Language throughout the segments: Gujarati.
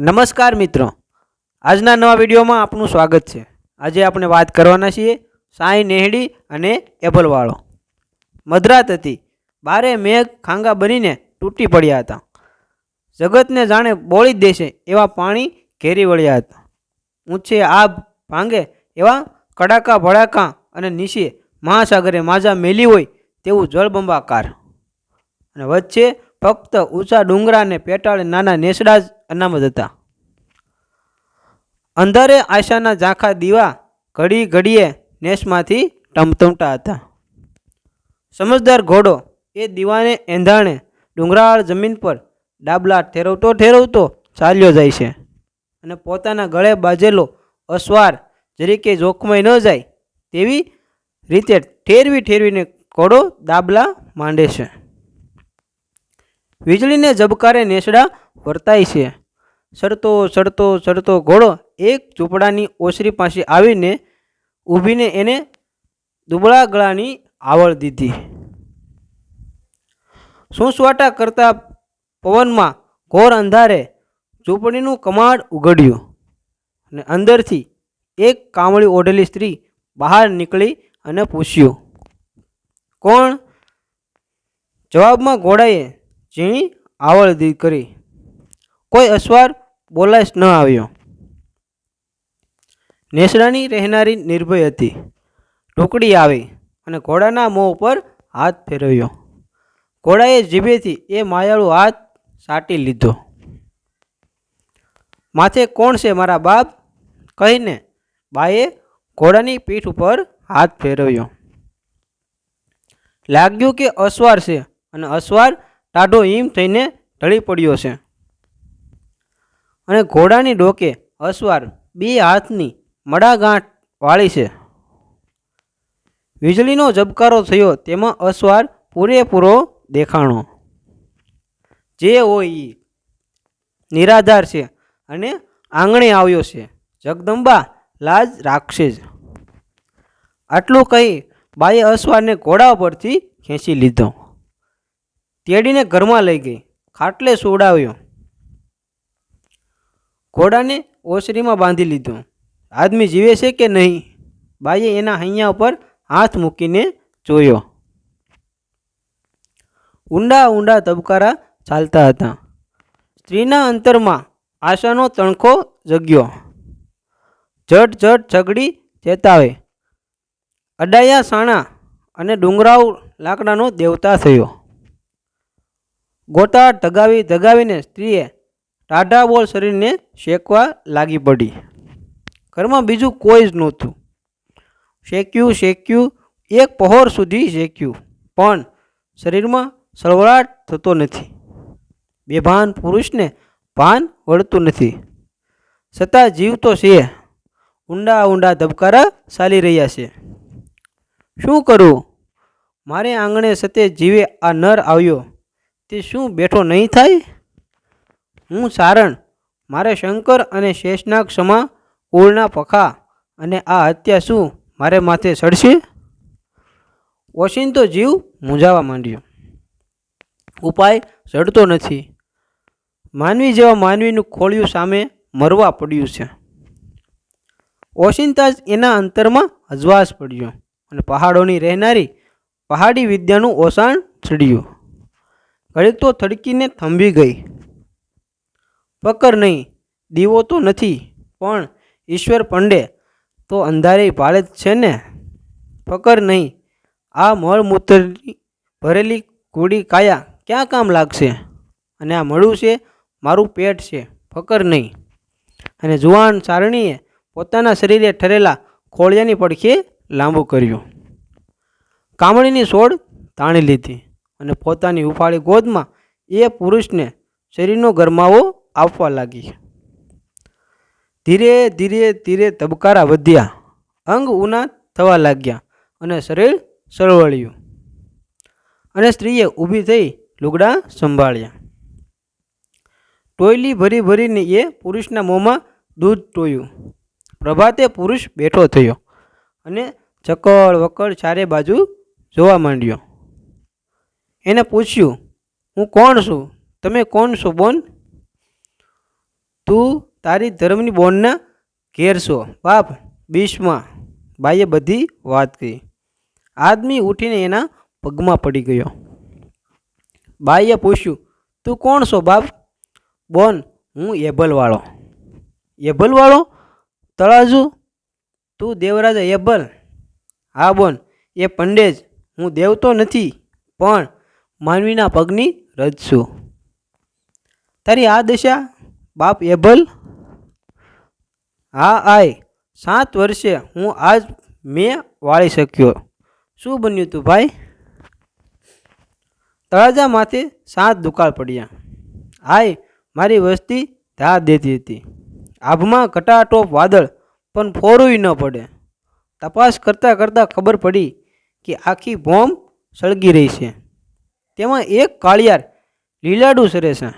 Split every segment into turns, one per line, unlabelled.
નમસ્કાર મિત્રો. આજના નવા વિડીયોમાં આપનું સ્વાગત છે. આજે આપણે વાત કરવાના છીએ સાંઈ નેહડી અને એબલવાળો. મધરાત હતી. બારે મેઘ ખાંગા બનીને તૂટી પડ્યા હતા. જગતને જાણે બોળી જ દેશે એવા પાણી ઘેરી વળ્યા હતા. ઊંચે આભ ભાંગે એવા કડાકા ભડાકા અને નીચે મહાસાગરે માજા મેલી હોય તેવું જળબંબાકાર. અને વચ્ચે ફક્ત ઊંચા ડુંગરા અને પેટાળ નાના નેસડા જ અનામત હતા. અંધારે આશાના ઝાંખા દીવા ઘડી ઘડીએ નેસમાંથી ટમટમતા હતા. સમજદાર ઘોડો એ દીવાને એંધાણે ડુંગરાળ જમીન પર ડાબલા ઠેરવતો ઠેરવતો ચાલ્યો જાય છે અને પોતાના ગળે બાજેલો અસવાર જરીકે જોખમાઈ ન જાય તેવી રીતે ઠેરવી ઠેરવીને ઘોડો દાબલા માંડે છે. વીજળીને ઝબકારે નેસડા વર્તાય છે. સડતો સડતો સડતો ઘોડો એક ઝૂંપડાની ઓસરી પાસે આવીને ઊભીને એને દુબળા ગળાની આવળ દીધી. સૂંસવાટા કરતા પવનમાં ઘોર અંધારે ઝૂંપડીનું કમાડ ઉઘડ્યું અને અંદરથી એક કામળી ઓઢેલી સ્ત્રી બહાર નીકળી અને પૂછ્યું, કોણ? જવાબમાં ઘોડાએ ઝીણી આવળ કરી. કોઈ અસવાર બોલાશ ન આવ્યો. નેસડાની રહેનારી નિર્ભય હતી. ઢોકળી આવી અને ઘોડાના મોં ઉપર હાથ ફેરવ્યો. ઘોડાએ જીભેથી એ માયાળુ હાથ સાટી લીધો. માથે કોણ છે મારા બાપ? કહીને બાએ ઘોડાની પીઠ ઉપર હાથ ફેરવ્યો. લાગ્યું કે અસવાર છે અને અસવાર ટાઢો હિમ થઈને ઢળી પડ્યો છે. અને ઘોડાની ડોકે અસવાર બે હાથની મડાગાંઠ વાળી છે. વીજળીનો ઝબકારો થયો, તેમાં અસવાર પૂરેપૂરો દેખાણો. જે હોય એ નિરાધાર છે અને આંગણે આવ્યો છે. જગદંબા લાજ રાખશે જ. આટલું કહી બાએ અસવારને ઘોડા પરથી ખેંચી લીધો. તેડીને ઘરમાં લઈ ગઈ. ખાટલે સુવડાવ્યો. ઘોડાને ઓસરીમાં બાંધી લીધો. આદમી જીવે છે કે નહીં? બાઈએ એના હૈયા ઉપર હાથ મૂકીને જોયો. ઊંડા ઊંડા તબકારા ચાલતા હતા. સ્ત્રીના અંતરમાં આશાનો તણખો જગ્યો. જટ જટ ઝઘડી ચેતાવે. અડાયા સાણા અને ડુંગરાવ લાકડાનો દેવતા થયો. ગોતા ધગાવી ધગાવીને સ્ત્રીએ ટાઢા બોલ શરીરને શેકવા લાગી પડી. ઘરમાં બીજું કોઈ જ નહોતું. શેક્યું શેક્યું, એક પહોર સુધી શેક્યું. પણ શરીરમાં સળવળાટ થતો નથી. બેભાન પુરુષને ભાન વળતું નથી. છતાં જીવ તો છે. ઊંડા ઊંડા ધબકારા ચાલી રહ્યા છે. શું કરું? મારે આંગણે સતે જીવે આ નર આવ્યો. તે શું બેઠો નહીં થાય? હું સારણ, મારે શંકર અને શેષનાગ સમા કુળના પખા અને આ હત્યા શું મારે માથે ચડશે ઓશિંતો જીવ મૂંઝાવા માંડ્યો. ઉપાય સડતો નથી. માનવી જેવા માનવીનું ખોળિયું સામે મરવા પડ્યું છે. ઓશિંતા જ એના અંતરમાં અજવાસ પડ્યો અને પહાડોની રહેનારી પહાડી વિદ્યાનું ઓસાણ ચડ્યું. ઘડીક તો થડકીને થંભી ગઈ. પકર નહીં, દીવો તો નથી, પણ ઈશ્વર પંડે તો અંધારે ભાળે જ છે ને? ફકર નહીં, આ મળમૂત્રની ભરેલી કુડી કાયા ક્યાં કામ લાગશે? અને આ મળું છે, મારું પેટ છે, ફકર નહીં. અને જુવાન સારણીએ પોતાના શરીરે ઠરેલા ખોળિયાની પડખે લાંબુ કર્યું. કામળીની સોડ તાણી લીધી અને પોતાની ઉફાળી ગોદમાં એ પુરુષને શરીરનો ગરમાવો આપવા લાગી. ધીરે ધીરે ધીરે ધબકારા વધ્યા. અંગ ઉના થવા લાગ્યા અને શરીર સળવળ્યું અને સ્ત્રીએ ઊભી થઈ લુગડા સંભાળ્યા. ટોયલી ભરી ભરીને એ પુરુષના મોંમાં દૂધ ટોયું. પ્રભાતે પુરુષ બેઠો થયો અને ચકળ વકળ ચારે બાજુ જોવા માંડ્યો. એને પૂછ્યું, હું કોણ છું? તમે કોણ છો બોન? તું તારી ધર્મની બોનને ઘેર છો બાપ બીસમાં બાઈએ બધી વાત કહી. આદમી ઉઠીને એના પગમાં પડી ગયો. બાઈએ પૂછ્યું, તું કોણ છો બાપ? બોન, હું એબલવાળો એબલવાળો તળાજુ? તું દેવરાજા એબલ હા બોન, એ પંડેજ. હું દેવ તો નથી, પણ માનવીના પગની રજ છું. તારી આ દશા બાપ એબલ? હા, આય. સાત વર્ષે હું આજ મેં વાળી શક્યો. શું બન્યું તું ભાઈ? તળાજા માથે સાત દુકાળ પડ્યા. આય, મારી વસ્તી ધા દેતી હતી. આભમાં કટાટોપ વાદળ પણ ફોરવી ન પડે. તપાસ કરતાં કરતાં ખબર પડી કે આખી બોમ્બ સળગી રહી છે. તેમાં એક કાળિયાર લીલાડું સરે છે.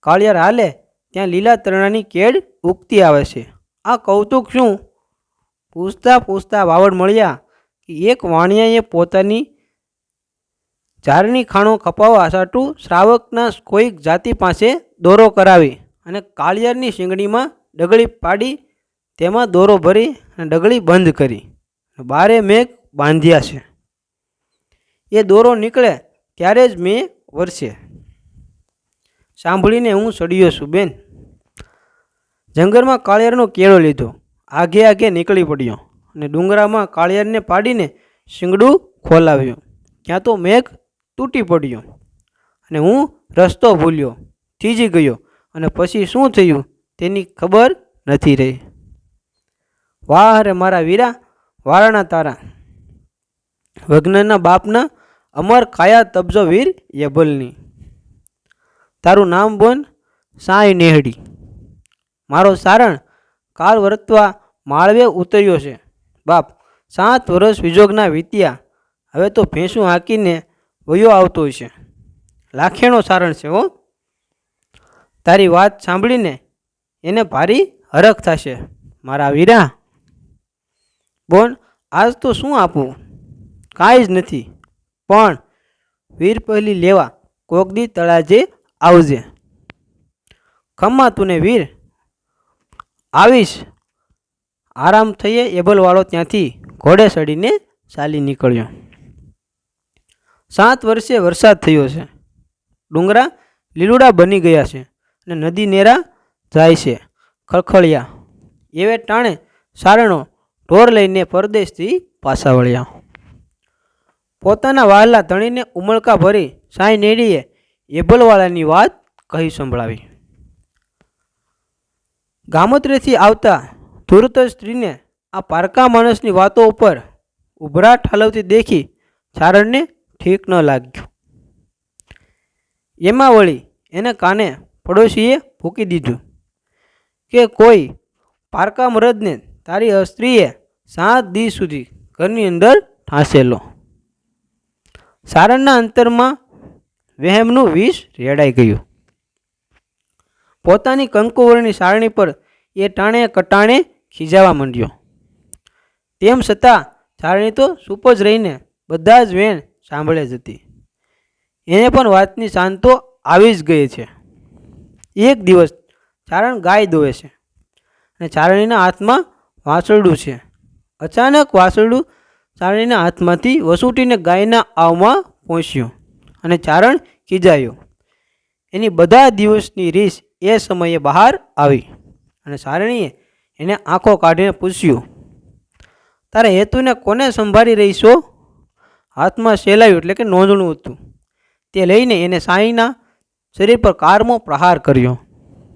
કાળિયાર હાલે ત્યાં લીલા તરણાની કેડ ઉગતી આવે છે. આ કૌતુક શું? પૂછતા પૂછતા વાવડ મળ્યા કે એક વાણિયાએ પોતાની ઝાડની ખાણો કપાવવા સાટું શ્રાવકના કોઈક જાતિ પાસે દોરો કરાવી અને કાળિયારની શીંગડીમાં ડગળી પાડી તેમાં દોરો ભરી અને ડગળી બંધ કરી. બારે મેઘ બાંધ્યા છે. એ દોરો નીકળે ત્યારે જ મેં વરસે. સાંભળીને હું સડ્યો છું, બેન. જંગલમાં કાળિયારનો કેળો લીધો. આગે આગે નીકળી પડ્યો અને ડુંગરામાં કાળિયારને પાડીને શીંગડું ખોલાવ્યું. ત્યાં તો મેઘ તૂટી પડ્યો અને હું રસ્તો ભૂલ્યો, થીજી ગયો અને પછી શું થયું તેની ખબર નથી રહી. વાહ રે મારા વીરા, વારાણા તારા. વગ્નના બાપના અમર કાયા તબજો વીર યબલની. તારું નામ બોન? સાંઈ નેહડી. મારો સારણ કાલ વર્તવા માળવે ઉતર્યો છે. બાપ, સાત વર્ષ વિજોગના વીત્યા. હવે તો ભેંસું હાંકીને વયો આવતો છે. લાખેણો સારણ છે હો. તારી વાત સાંભળીને એને ભારી હરખ થશે. મારા વીરા. બોન, આજ તો શું આપું? કાંઈ જ નથી. પણ વીર પહેલી લેવા કોકદી તળાજે આવજે. ખમ્મા તુને વીર. આવીશ. આરામ થઈએ, એબલવાળો ત્યાંથી ઘોડે ચડીને ચાલી નીકળ્યો. સાત વર્ષે વરસાદ થયો છે. ડુંગરા લીલુડા બની ગયા છે અને નદી નેરા જાય છે. ખળખળિયા. એવે ટાણે સારણો ઢોર લઈને પરદેશથી પાછા વળ્યા. પોતાના વહાલા ધણીને ઉમળકા ભરી સાંઈ નેડીએ એબલવાળાની વાત કહી સંભળાવી. ગામત્રેથી આવતા ધૂર્ત સ્ત્રીને આ પારકા માણસની વાતો ઉપર ઉભરાટ ઠાલવતી દેખી ચારણને ઠીક ન લાગ્યું. એમાં વળી એને કાને પડોશીએ ફૂંકી દીધું કે કોઈ પારકા મરદને તારી સ્ત્રીએ સાત દી સુધી ઘરની અંદર ઠાંસેલો સારણના અંતરમાં વહેમનું વિષ રેડાઈ ગયું. પોતાની કંકુવરની સારણી પર એ ટાણે કટાણે ખીજાવા માંડ્યો. તેમ છતાં સારણી તો સૂપ જ રહીને બધા જ વેણ સાંભળે જ હતી. એને પણ વાતની શાંતો આવી જ ગઈ છે. એક દિવસ ચારણ ગાય દોવે છે અને ચારણીના હાથમાં વાંસળડું છે. અચાનક વાસળડું ચારણીના હાથમાંથી વસૂટીને ગાયના આવમાં પહોંચ્યું અને ચારણ ખીજાયો એની બધા દિવસની રીસ એ સમયે બહાર આવી અને સારણીએ એને આંખો કાઢીને પૂછ્યું, તારે હેતુને કોને સંભાળી રહીશો? હાથમાં સેલાયું એટલે કે નોંધણું હતું. તે લઈને એને સાંઈના શરીર પર કારમો પ્રહાર કર્યો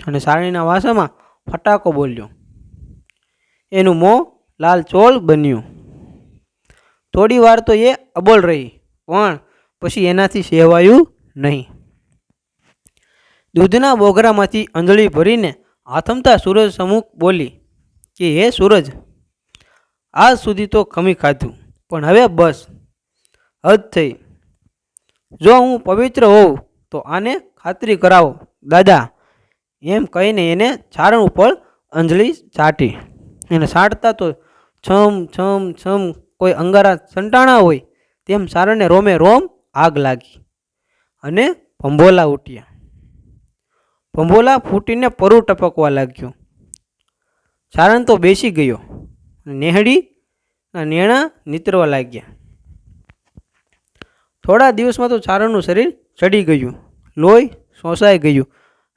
અને સારણીના વાસામાં ફટાકો બોલ્યો. એનું મોં લાલચોળ બન્યું. થોડી વાર તો એ અબોલ રહી, પણ પછી એનાથી સહેવાયું નહીં. દૂધના બોગરામાંથી અંજળી ભરીને આથમતા સૂરજ સમુખ બોલી કે, હે સૂરજ, આજ સુધી તો ખમી ખાધું, પણ હવે બસ, હદ થઈ. જો હું પવિત્ર હોઉં, તો આને ખાતરી કરાવો. દાદા, એમ કહીને એને ચારણ ઉપર અંજળી ચાટી. એને છાંટતા તો છમ છમ છમ કોઈ અંગારા સંટાણા હોય, તેમ સારણને રોમે રોમ આગ લાગી. અને ભંભોલા ઉઠ્યા ભંભોલા ફૂટીને પરુ ટપકવા લાગ્યું. સારણ તો બેસી ગયો. નેહડી નેણા નીતરવા લાગ્યા. થોડા દિવસમાં તો સારણનું શરીર ચડી ગયું. લોહી શોષાઈ ગયું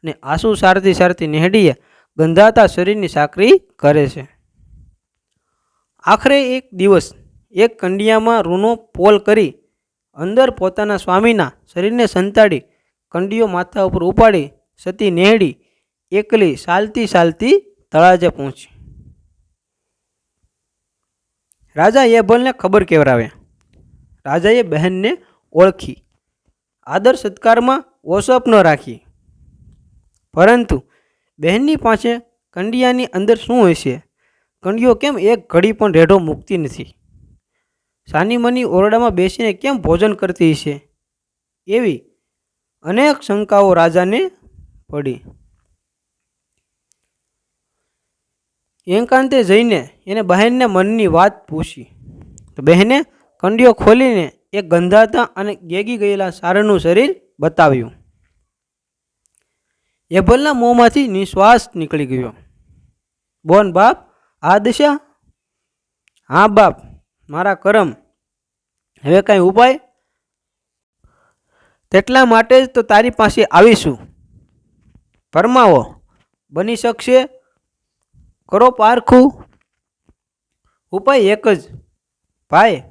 અને આંસુ સારતી સારતી નેહડીએ ગંધાતા શરીરની સાકરી કરે છે. આખરે એક દિવસ એક કંડિયામાં રૂનો પોલ કરી અંદર પોતાના સ્વામીના શરીરને સંતાડી, કંડીઓ માથા ઉપર ઉપાડી, સતી નેહડી એકલી ચાલતી ચાલતી તળાજે પહોંચી. રાજા યેભલને ખબર કેવરાવ્યા. રાજાએ બહેનને ઓળખી. આદર સત્કારમાં ઓસપ ન રાખી. પરંતુ બહેનની પાસે કંડિયાની અંદર શું હશે? કંડિયો કેમ એક ઘડી પણ રેઢો મૂકતી નથી? સાનીમની ઓરડામાં બેસીને કેમ ભોજન કરતી હશે? એવી અનેક શંકાઓ રાજાને પડી. એકાંતે જઈને એને બહેનને મનની વાત પૂછી. તો બહેને કંડીઓ ખોલીને એ ગંધાતા અને ગેગી ગયેલા સારનું શરીર બતાવ્યું. એભલના મોંમાંથી નિશ્વાસ નીકળી ગયો. બોન બાપ, આ દિશા? હા બાપ મારા કરમ. હવે કાંઈ ઉપાય? તેટલા માટે જ તો તારી પાસે આવીશું. ફરમાવો, બની શકશે? કરો પારખું. ઉપાય એક જ. ભાઈ,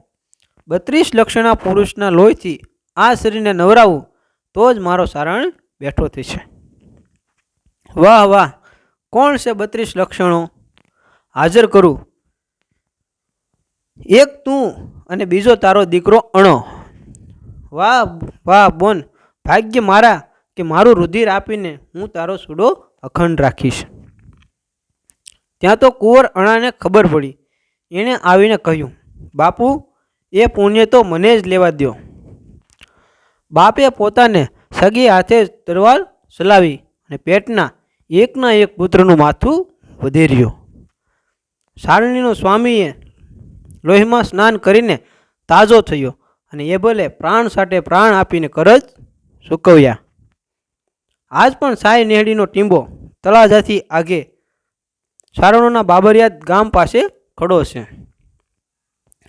બત્રીસ લક્ષણા પુરુષના લોહીથી આ શરીરને નવરાવું તો જ મારો સારણ બેઠો થશે. વાહ વાહ. કોણ છે બત્રીસ લક્ષણો? હાજર કરું. એક તું અને બીજો તારો દીકરો અણો. વાહ વાહ, બોન. ભાગ્ય મારા કે મારું રુધિર આપીને હું તારો સુડો અખંડ રાખીશ. ત્યાં તો કુંવર અણાને ખબર પડી. એણે આવીને કહ્યું, બાપુ, એ પુણ્ય તો મને જ લેવા દો બાપે પોતાને સગી હાથે તરવાર ચલાવી અને પેટના એકના એક પુત્રનું માથું વધેર્યું. સારણીનો સ્વામીએ લોહીમાં સ્નાન કરીને તાજો થયો અને એ ભલે પ્રાણ સાથે પ્રાણ આપીને કરજ સૂકવ્યા. આજ પણ સાય નેહડીનો ટીંબો તળાજાથી આગે સારણોના બાબરિયાત ગામ પાસે ખડો છે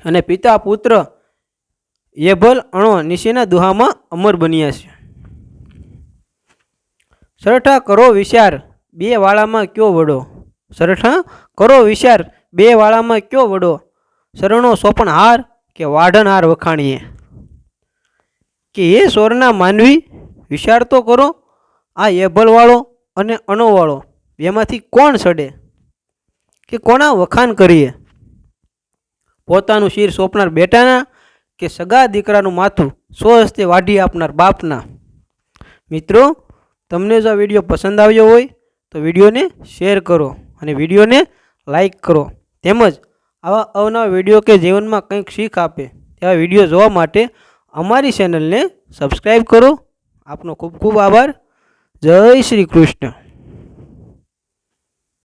અને પિતા પુત્ર યેભલ અણો નીચેના દુહામાં અમર બન્યા છે. સરઠા કરો વિચાર બે વાળામાં કયો વડો? સરઠા કરો વિચાર બે વાળામાં કયો વડો? શરણો સોપણ હાર કે વાઢન હાર વખાણીએ? કે એ સોરના માનવી વિચાર તો કરો, આ એભલવાળો અને અણોવાળો બેમાંથી કોણ સડે? કે કોના વખાણ કરીએ? પોતાનું શિર સોંપનાર બેટાના કે સગા દીકરાનું માથું સો હસ્તે વાઢી આપનાર બાપના? મિત્રો, તમને જો આ વીડિયો પસંદ આવ્યો હોય, તો વિડીયોને શેર કરો અને વિડીયોને લાઈક કરો. તેમજ આવા અવનવા વીડિયો કે જીવનમાં કંઈક શીખ આપે તેવા વીડિયો જોવા માટે અમારી ચેનલને સબસ્ક્રાઈબ કરો. આપનો ખૂબ ખૂબ આભાર. જય શ્રી કૃષ્ણ.